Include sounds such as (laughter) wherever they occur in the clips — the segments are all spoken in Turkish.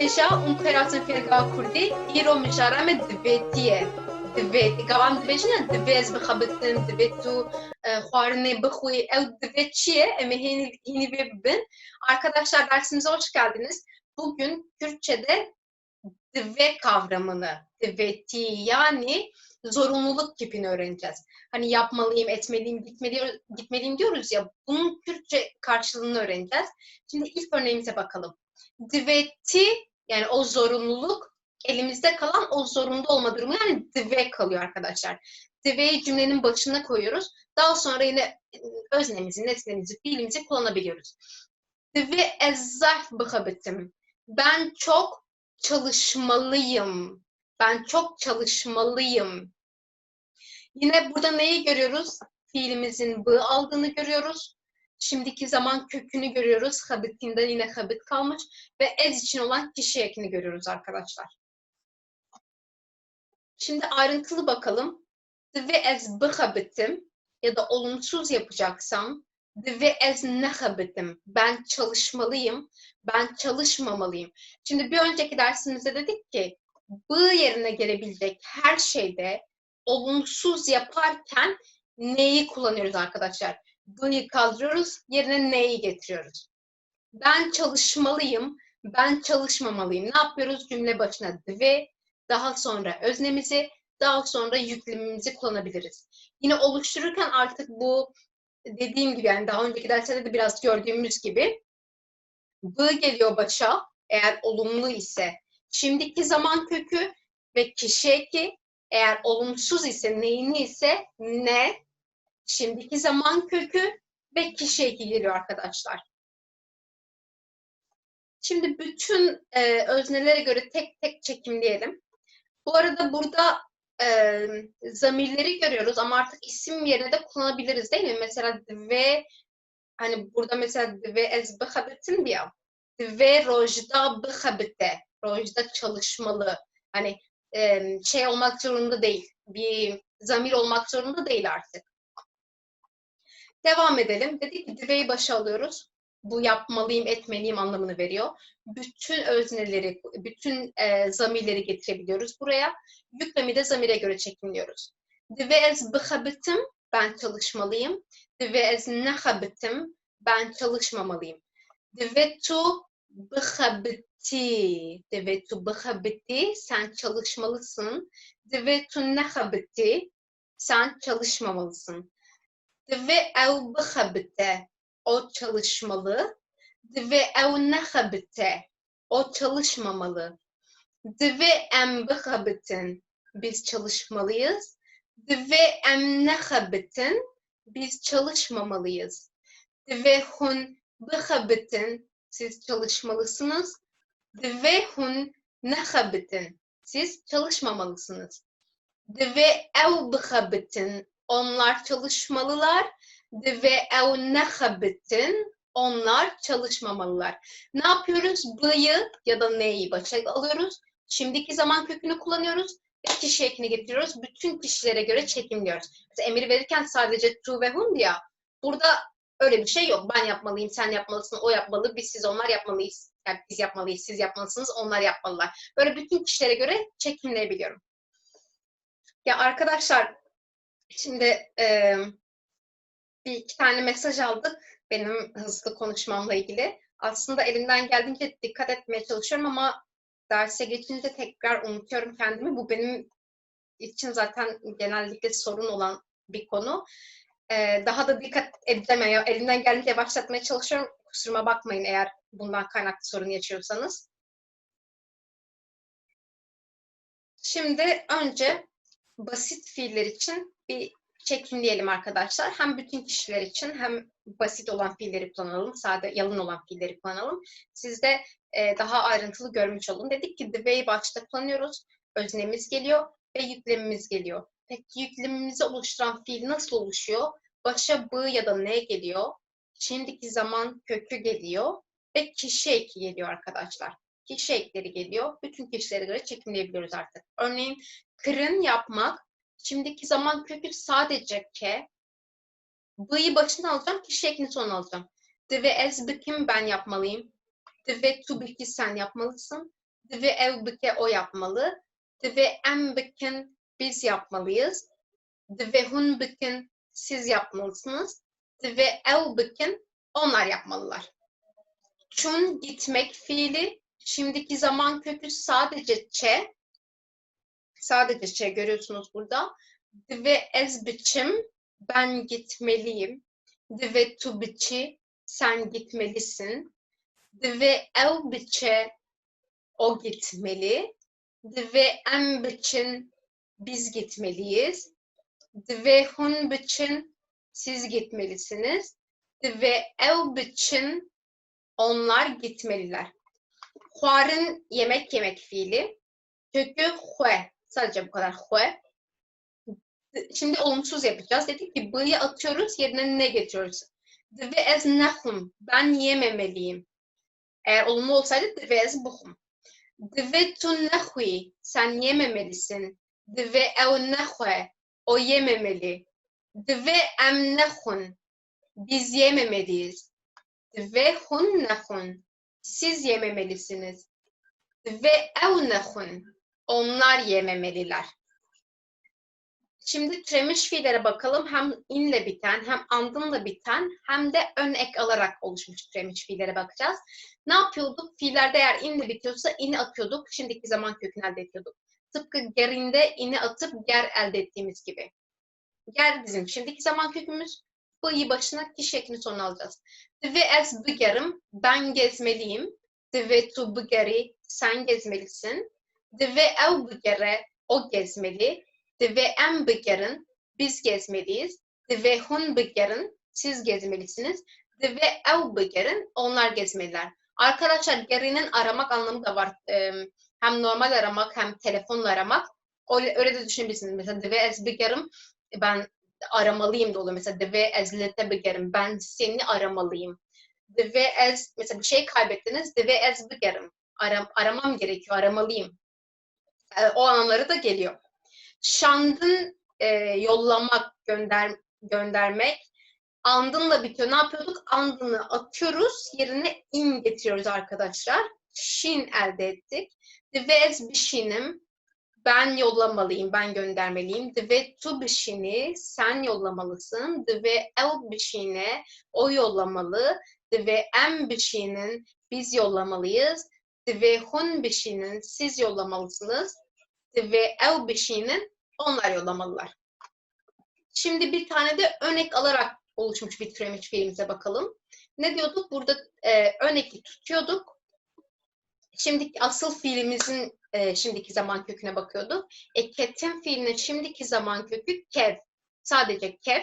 hêja û qerasên fêrgeha Kurdî îro mijarê me dibêtiye. Divê gavan dibêjine divê ez bixebitim, divê tu xwarinê bixwî, ew divê çi ye? Em. Arkadaşlar dersimize hoş geldiniz. Bugün Türkçe'de divê kavramını, diveti yani zorunluluk tipini öğreneceğiz. Hani yapmalıyım, etmeliyim, gitmeliyim, gitmeliyim diyoruz ya bunun Türkçe karşılığını öğreneceğiz. Şimdi ilk örneğimize bakalım. Diveti yani o zorunluluk elimizde kalan o zorunda olma durumu yani dive kalıyor arkadaşlar. Dive'yi cümlenin başına koyuyoruz. Daha sonra yine öznemizi, nesnemizi, fiilimizi kullanabiliyoruz. Dive ezzah bıhabitim. Ben çok çalışmalıyım. Ben çok çalışmalıyım. Yine burada neyi görüyoruz? Fiilimizin bı aldığını görüyoruz. Şimdiki zaman kökünü görüyoruz. Habitinden yine habit kalmış. Ve ez için olan kişi ekini görüyoruz arkadaşlar. Şimdi ayrıntılı bakalım. Ve ez bıhabitim ya da olumsuz yapacaksam ve ez nehabitim. Ben çalışmalıyım. Ben çalışmamalıyım. Şimdi bir önceki dersimizde dedik ki bu yerine gelebilecek her şeyde olumsuz yaparken neyi kullanıyoruz arkadaşlar? Bu'yu kaldırıyoruz, yerine neyi getiriyoruz? Ben çalışmalıyım, ben çalışmamalıyım. Ne yapıyoruz? Cümle başına ve daha sonra öznemizi, daha sonra yüklemimizi kullanabiliriz. Yine oluştururken artık bu dediğim gibi yani daha önceki derslerde de biraz gördüğümüz gibi bu geliyor başa eğer olumlu ise şimdiki zaman kökü ve kişi eki eğer olumsuz ise neyini ise ne şimdiki zaman kökü ve kişi eki geliyor arkadaşlar. Şimdi bütün e, öznelere göre tek tek çekimleyelim. Bu arada burada e, zamirleri görüyoruz ama artık isim yerine de kullanabiliriz değil mi? Mesela ve hani burada mesela ve ez bıhabetin diye ve rojda bıhabete rojda çalışmalı hani e, şey olmak zorunda değil bir zamir olmak zorunda değil artık. Devam edelim. Dedik ki dive'yi başa alıyoruz. Bu yapmalıyım, etmeliyim anlamını veriyor. Bütün özneleri, bütün e, zamirleri getirebiliyoruz buraya. Yüklemi de zamire göre çekimliyoruz. Dive ez bıhabitim, ben çalışmalıyım. Dive ez nehabitim, ben çalışmamalıyım. Dive tu bıhabiti, dive tu bıhabiti, sen çalışmalısın. Dive tu nehabiti, sen çalışmamalısın. Dive ev bıhabite, o çalışmalı. Dive ev nehabite, o çalışmamalı. Dive em bıhabitin, biz çalışmalıyız. Dive em nehabitin, biz çalışmamalıyız. Dive hun bıhabitin, siz çalışmalısınız. Dive hun nehabitin, siz çalışmamalısınız. Dive ev bıhabitin, onlar çalışmalılar. Dive ev nehabitin, onlar çalışmamalılar. Ne yapıyoruz? B'yı ya da neyi başa alıyoruz. Şimdiki zaman kökünü kullanıyoruz ve kişi ekini getiriyoruz. Bütün kişilere göre çekimliyoruz. Mesela emir verirken sadece to ve whom ya. Burada öyle bir şey yok. Ben yapmalıyım, sen yapmalısın, o yapmalı, biz siz onlar yapmalıyız. Yani biz yapmalıyız, siz yapmalısınız, onlar yapmalılar. Böyle bütün kişilere göre çekimleyebiliyorum. Ya arkadaşlar şimdi e, bir iki tane mesaj aldık benim hızlı konuşmamla ilgili. Aslında elimden geldiğince dikkat etmeye çalışıyorum ama derse geçince tekrar unutuyorum kendimi. Bu benim için zaten genellikle sorun olan bir konu. Ee, daha da dikkat edeceğim. Elimden geldiğince yavaşlatmaya çalışıyorum. Kusuruma bakmayın eğer bundan kaynaklı sorun yaşıyorsanız. Şimdi önce basit fiiller için bir çekimleyelim arkadaşlar. Hem bütün kişiler için hem basit olan fiilleri kullanalım, sade yalın olan fiilleri kullanalım. Siz de e, daha ayrıntılı görmüş olun. Dedik ki the başta kullanıyoruz. Öznemiz geliyor ve yüklemimiz geliyor. Peki yüklemimizi oluşturan fiil nasıl oluşuyor? Başa b ya da ne geliyor? Şimdiki zaman kökü geliyor ve kişi eki geliyor arkadaşlar. Kişi ekleri geliyor. Bütün kişilere göre çekimleyebiliyoruz artık. Örneğin kırın yapmak. Şimdiki zaman kökü sadece ke. B'yı başına alacağım, kişi ekini sonuna alacağım. The ve as kim ben yapmalıyım. The ve to be ki sen yapmalısın. Divê ew bike o yapmalı. Divê em bikin biz yapmalıyız. Divê hûn bikin siz yapmalısınız. Divê ew bikin onlar yapmalılar. Çun gitmek fiili. Şimdiki zaman kökü sadece çe. Sadece çe görüyorsunuz burada. Divê ez biçim ben gitmeliyim. Divê tu biçi sen gitmelisin. Divê ew biçe o gitmeli. Divê em biçin biz gitmeliyiz. Divê hûn biçin siz gitmelisiniz. Divê ew biçin onlar gitmeliler. Xwarin yemek yemek fiili. Kökü xwe. Sadece bu kadar xwe. Şimdi olumsuz yapacağız. Dedik ki b'yı atıyoruz yerine ne getiriyoruz? Divê ez nexwim. Ben yememeliyim. Eğer olumlu olsaydı divê ez bixwim. Divê tu nexwî. Sen yememelisin. Divê ew nexwe. O yememeli. Divê em nexwin. Biz yememeliyiz. Divê hûn nexwin. Siz yememelisiniz. Ew nexwin. Onlar yememeliler. Şimdi türemiş fiillere bakalım. Hem inle biten, hem andınla biten, hem de ön ek alarak oluşmuş türemiş fiillere bakacağız. Ne yapıyorduk? Fiillerde eğer inle bitiyorsa ini atıyorduk. Şimdiki zaman kökünü elde ediyorduk. Tıpkı gerinde ini atıp ger elde ettiğimiz gibi. Ger bizim şimdiki zaman kökümüz. B'yi başına ki şeklini sonuna alacağız. Divê ez bigerim, ben gezmeliyim. Divê tu bigeri, sen gezmelisin. Divê ew bigere, o gezmeli. Divê em bigerin, biz gezmeliyiz. Divê hûn bigerin, siz gezmelisiniz. Divê ew bigerin, onlar gezmeliler. Arkadaşlar gerinin aramak anlamı da var. Hem normal aramak hem telefonla aramak. Öyle, öyle de düşünebilirsiniz. Mesela divê ez bigerim, ben aramalıyım da oluyor. Mesela divê ez lete bigerim, ben seni aramalıyım. Divê ez, mesela bir şey kaybettiniz, divê ez bigerim. Aram, aramam gerekiyor, aramalıyım. Ee, o anlamları da geliyor. Şandın e, yollamak, gönder, göndermek. Andınla bitiyor. Ne yapıyorduk? Andını atıyoruz. Yerine in getiriyoruz arkadaşlar. Şin elde ettik. Divê ez bişinim. Ben yollamalıyım, ben göndermeliyim. Divê tu bişini, sen yollamalısın. Divê ew bişine, o yollamalı. Divê em bişinin, biz yollamalıyız. Divê hûn bişinin, siz yollamalısınız. Divê ew bişinin, onlar yollamalılar. Şimdi bir tane de örnek alarak oluşmuş bir türemiş fiilimize bakalım. Ne diyorduk? Burada e, örnekli tutuyorduk. Şimdi asıl fiilimizin e, şimdiki zaman köküne bakıyorduk. E, ketin fiilinin şimdiki zaman kökü kev. Sadece kev.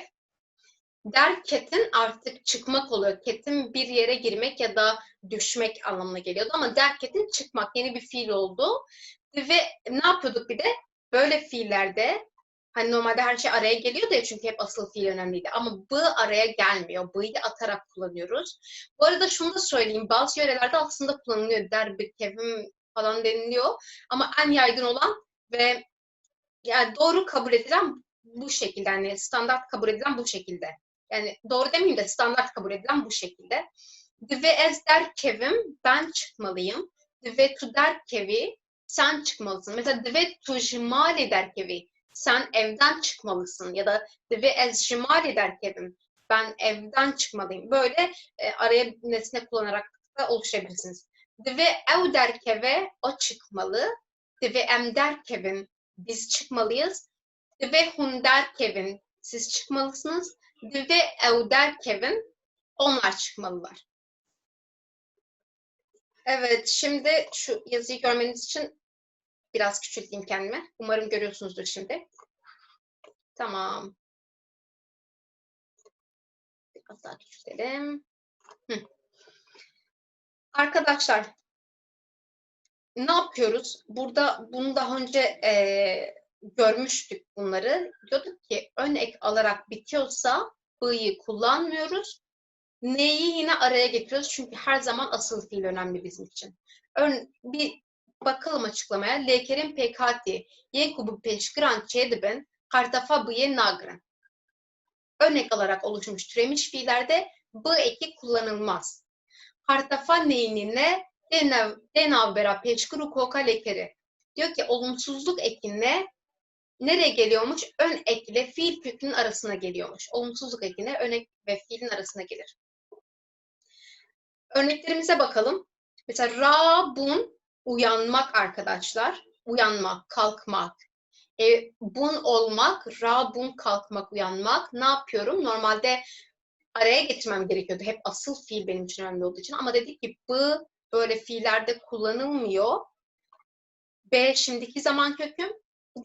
Der ketin artık çıkmak oluyor. Ketin bir yere girmek ya da düşmek anlamına geliyordu. Ama der ketin çıkmak yeni bir fiil oldu. Ve ne yapıyorduk bir de? Böyle fiillerde hani normalde her şey araya geliyor da çünkü hep asıl fiil önemliydi. Ama b araya gelmiyor. B'yi atarak kullanıyoruz. Bu arada şunu da söyleyeyim. Bazı yörelerde aslında kullanılıyor. Der bir kevim falan deniliyor. Ama en yaygın olan ve yani doğru kabul edilen bu şekilde. Yani standart kabul edilen bu şekilde. Yani doğru demeyeyim de standart kabul edilen bu şekilde. Divê ez derkevim, ben çıkmalıyım. Divê tu derkevi, sen çıkmalısın. Mesela divê tu jimali derkevi, sen evden çıkmalısın. Ya da divê ez jimali derkevim, ben evden çıkmalıyım. Böyle e, araya nesne kullanarak da oluşturabilirsiniz. Divê ew derkeve, o çıkmalı. Divê em derkevin, biz çıkmalıyız. Divê hûn derkevin, siz çıkmalısınız. Divê ew derkevin, onlar çıkmalılar. Evet, şimdi şu yazıyı görmeniz için biraz küçülteyim kendime. Umarım görüyorsunuzdur şimdi. Tamam. Biraz daha küçültelim. Hı. Arkadaşlar, ne yapıyoruz? Burada bunu daha önce e, görmüştük bunları. Diyorduk ki ön ek alarak bitiyorsa b'yi kullanmıyoruz. Neyi yine araya getiriyoruz çünkü her zaman asıl fiil önemli bizim için. Ön, bir bakalım açıklamaya. Lekerin pekati, yekubu peşkran çedibin, kartafa bıye nagrin. Örnek alarak oluşmuş türemiş fiillerde b eki kullanılmaz. Kartafa neyinine denav, denavbera peşkuru koka lekeri. Diyor ki olumsuzluk ekine nereye geliyormuş? Ön ek ile fiil kökünün arasına geliyormuş. Olumsuzluk ekine ön ek ve fiilin arasına gelir. Örneklerimize bakalım. Mesela rabun uyanmak arkadaşlar. Uyanmak, kalkmak. E, bun olmak, rabun kalkmak, uyanmak. Ne yapıyorum? Normalde araya getirmem gerekiyordu. Hep asıl fiil benim için önemli olduğu için. Ama dedik ki bu böyle fiillerde kullanılmıyor. B şimdiki zaman köküm.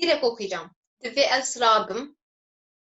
Direkt okuyacağım. Ve esrabım.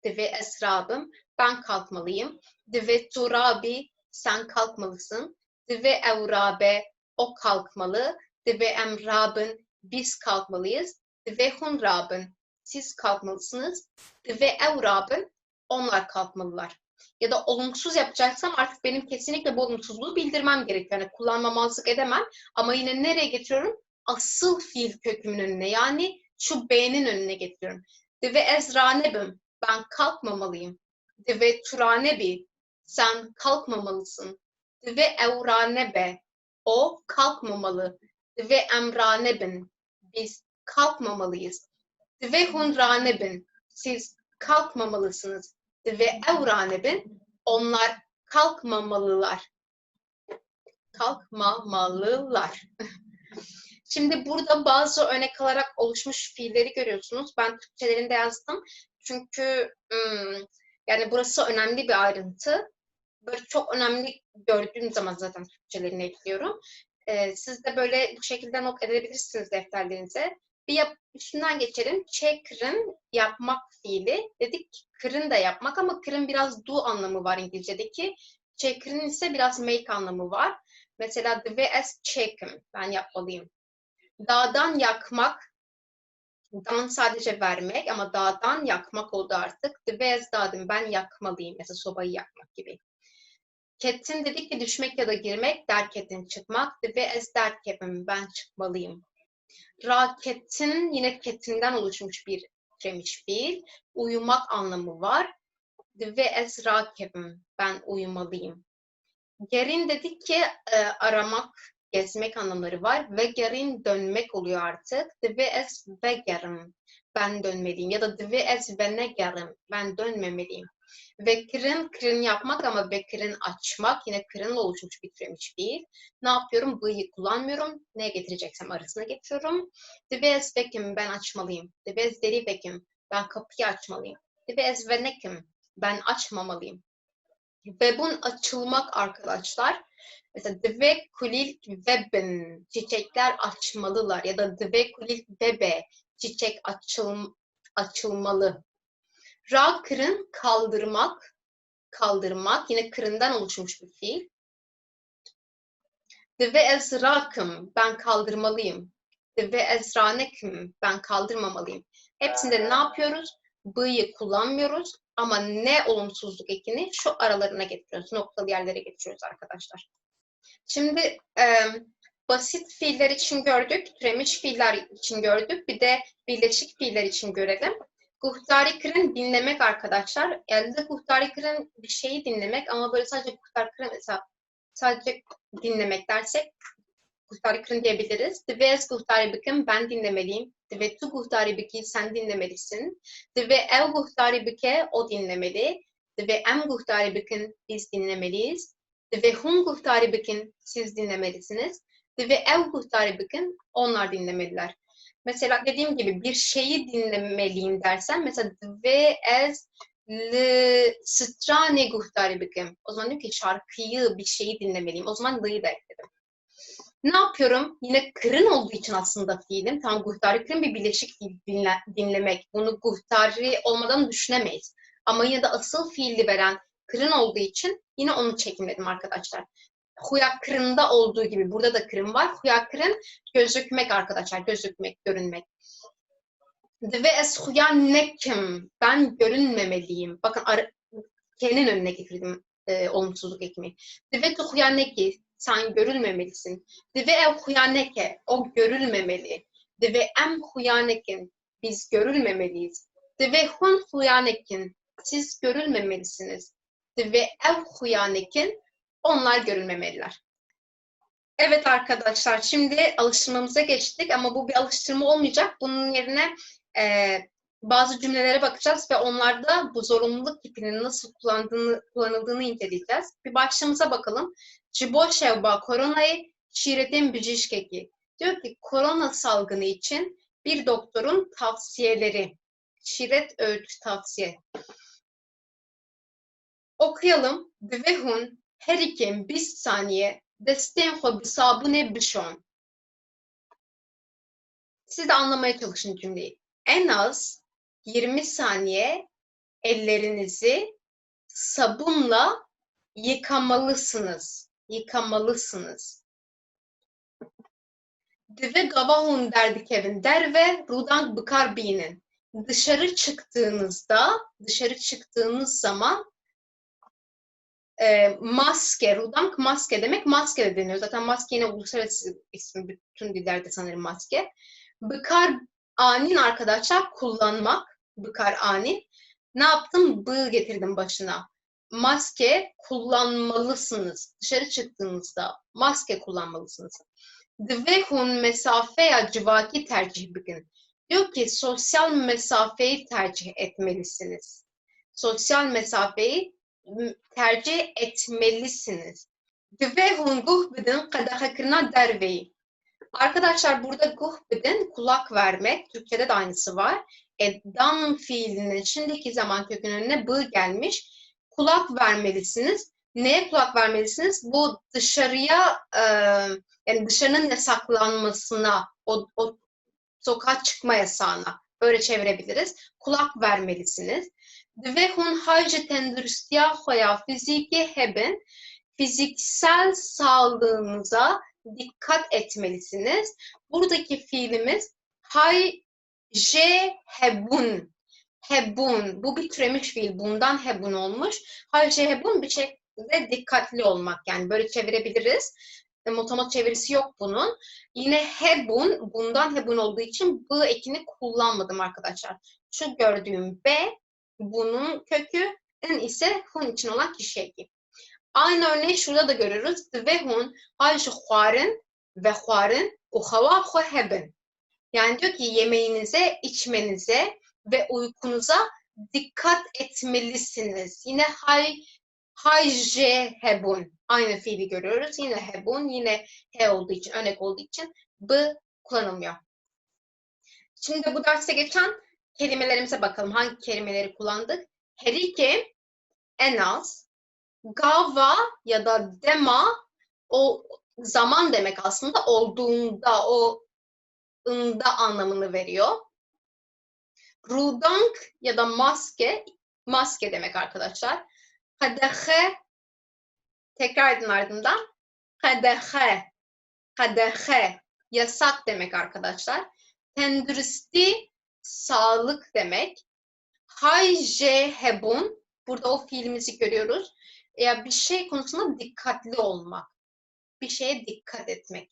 Ve esrabım. Ben kalkmalıyım. Ve turabi. Sen kalkmalısın. Ve evrabe. O kalkmalı. Ve emrabın. Biz kalkmalıyız. Ve hunrabın. Siz kalkmalısınız. Ve evrabın. Onlar kalkmalılar ya da olumsuz yapacaksam artık benim kesinlikle bu olumsuzluğu bildirmem gerekiyor. Yani kullanmamazlık edemem ama yine nereye getiriyorum? Asıl fiil kökümün önüne yani şu B'nin önüne getiriyorum. Ve ezranebim ben kalkmamalıyım. Ve turanebi sen kalkmamalısın. Ve evranebe o kalkmamalı. Ve emranebin biz kalkmamalıyız. Ve hunranebin siz kalkmamalısınız ve evranebin onlar kalkmamalılar. Kalkmamalılar. (laughs) Şimdi burada bazı örnek alarak oluşmuş fiilleri görüyorsunuz. Ben Türkçelerinde yazdım. Çünkü yani burası önemli bir ayrıntı. Böyle çok önemli gördüğüm zaman zaten Türkçelerini ekliyorum. Siz de böyle bu şekilde not edebilirsiniz defterlerinize. Bir yap, üstünden geçelim. Çekrin yapmak fiili. Dedik kırın da yapmak ama kırın biraz do anlamı var İngilizce'deki. Çekrin ise biraz make anlamı var. Mesela the as çekim. Ben yapmalıyım. Dağdan yakmak. Dan sadece vermek ama dağdan yakmak oldu artık. The as dağdım. Ben yakmalıyım. Mesela sobayı yakmak gibi. Ketin dedik ki düşmek ya da girmek. Derketin çıkmak. The as derkepim. Ben çıkmalıyım. Raketin yine ketinden oluşmuş bir türemiş fiil. Uyumak anlamı var. Ve es rakibim. Ben uyumalıyım. Gerin dedik ki e, aramak, gezmek anlamları var. Ve gerin dönmek oluyor artık. Ve es ve gerim. Ben dönmeliyim. Ya da ve es ve ne gerim. Ben dönmemeliyim. Vekirin, kirin yapmak ama vekirin açmak yine kirinle oluşmuş bir türemiş değil. Ne yapıyorum? B'yi kullanmıyorum. Ne getireceksem arasına getiriyorum. Dibez vekim ben açmalıyım. Dibez deri vekim ben kapıyı açmalıyım. Dibez venekim ben açmamalıyım. Ve bun açılmak arkadaşlar. Mesela dve kulil weben çiçekler açmalılar ya da dve kulil bebe çiçek açıl, açılmalı Ra kırın kaldırmak, kaldırmak yine kırından oluşmuş bir fiil. Ve ezrakım ben kaldırmalıyım. Ve ezranekim ben kaldırmamalıyım. Hepsinde ne yapıyoruz? B'yı kullanmıyoruz ama ne olumsuzluk ekini şu aralarına getiriyoruz. Noktalı yerlere getiriyoruz arkadaşlar. Şimdi e, basit fiiller için gördük, türemiş fiiller için gördük. Bir de birleşik fiiller için görelim. Kuhtarikrin dinlemek arkadaşlar. Elde kuhtarikrin bir şeyi dinlemek ama böyle sadece kuhtarikrin mesela sadece dinlemek dersek kuhtarikrin diyebiliriz. Dves kuhtaribikim ben dinlemeliyim. Dve tu kuhtaribiki sen dinlemelisin. Dve ev kuhtaribike o dinlemeli. Dve em kuhtaribikin biz dinlemeliyiz. Dve hun kuhtaribikin siz dinlemelisiniz. Dve ev kuhtaribikin onlar dinlemeliler. Mesela dediğim gibi bir şeyi dinlemeliyim dersen mesela ve ez le strane guhtaribikim. O zaman diyorum ki şarkıyı, bir şeyi dinlemeliyim. O zaman lı'yı da ekledim. Ne yapıyorum? Yine kırın olduğu için aslında fiilim. Tam guhtari kırın bir bileşik dinle, dinlemek. Bunu guhtari olmadan düşünemeyiz. Ama yine de asıl fiili veren kırın olduğu için yine onu çekimledim arkadaşlar. Huyakırında olduğu gibi burada da kırım var. Huyakırın gözükmek arkadaşlar. Gözükmek, görünmek. Ve es huyannekim. Ben görünmemeliyim. Bakın ar- kenin önüne getirdim e, olumsuzluk ekimi. Ve tu huyanneki. Sen görülmemelisin. Ve ev huyanneke. O görülmemeli. Ve em huyannekin. Biz görülmemeliyiz. Ve hun huyannekin. Siz görülmemelisiniz. Ve ev huyannekin onlar görülmemeliler. Evet arkadaşlar, şimdi alıştırmamıza geçtik ama bu bir alıştırma olmayacak. Bunun yerine e, bazı cümlelere bakacağız ve onlarda bu zorunluluk kipinin nasıl kullandığını, kullanıldığını inceleyeceğiz. Bir başlığımıza bakalım. Ciboşevba koronayı şiiretin bijişkeki. Diyor ki korona salgını için bir doktorun tavsiyeleri. Şiret öğüt tavsiye. Okuyalım. Dvehun her iki 20 saniye desteğin hobi sabune bişon. Siz de anlamaya çalışın cümleyi. En az 20 saniye ellerinizi sabunla yıkamalısınız. Yıkamalısınız. Dive gavahun derdik evin der ve rudan bıkar binin. Dışarı çıktığınızda, dışarı çıktığınız zaman e, maske, rudank maske demek maske de deniyor. Zaten maske yine uluslararası ismi bütün dillerde sanırım maske. Bıkar anin arkadaşlar kullanmak. Bıkar anin. Ne yaptım? Bı getirdim başına. Maske kullanmalısınız. Dışarı çıktığınızda maske kullanmalısınız. Dvehun mesafe ya civaki tercih bugün. Diyor ki sosyal mesafeyi tercih etmelisiniz. Sosyal mesafeyi tercih etmelisiniz. Dvehun guhbidin kadahakirna derveyi. Arkadaşlar burada guhbidin kulak vermek. Türkçede de aynısı var. E, dan fiilinin şimdiki zaman kökününe bı gelmiş. Kulak vermelisiniz. Neye kulak vermelisiniz? Bu dışarıya e, yani dışarının yasaklanmasına, o, o sokağa çıkma yasağına böyle çevirebiliriz. Kulak vermelisiniz. Ve hun hacı tendürüstiya hoya fiziki hebben fiziksel sağlığınıza dikkat etmelisiniz. Buradaki fiilimiz hay je hebun. Hebun. Bu bir türemiş fiil. Bundan hebun olmuş. Hay je hebun bir şekilde dikkatli olmak. Yani böyle çevirebiliriz. Motomot çevirisi yok bunun. Yine hebun, bundan hebun olduğu için bu ekini kullanmadım arkadaşlar. Şu gördüğüm B bunun kökü en ise hun için olan kişi eki. Aynı örneği şurada da görürüz. Ve hun halşu huarın ve huarın uhava hebin. Yani diyor ki yemeğinize, içmenize ve uykunuza dikkat etmelisiniz. Yine hay hayje hebun. Aynı fiili görüyoruz. Yine hebun, yine he olduğu için, örnek olduğu için b kullanılmıyor. Şimdi bu derste geçen kelimelerimize bakalım. Hangi kelimeleri kullandık? Herike en az, gava ya da dema o zaman demek aslında olduğunda, o ında anlamını veriyor. Rudank ya da maske, maske demek arkadaşlar. Kadehe, tekrar edin ardından. Kadehe, kadehe, yasak demek arkadaşlar. Tendristi, sağlık demek. Hayje hebun, burada o fiilimizi görüyoruz. Ya bir şey konusunda dikkatli olmak. Bir şeye dikkat etmek.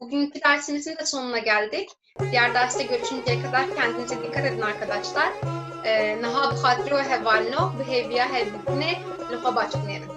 Bugünkü dersimizin de sonuna geldik. Diğer derste görüşünceye kadar kendinize dikkat edin arkadaşlar. Naha bhatri ve hevalno ve heviya helbikne luha başlayalım.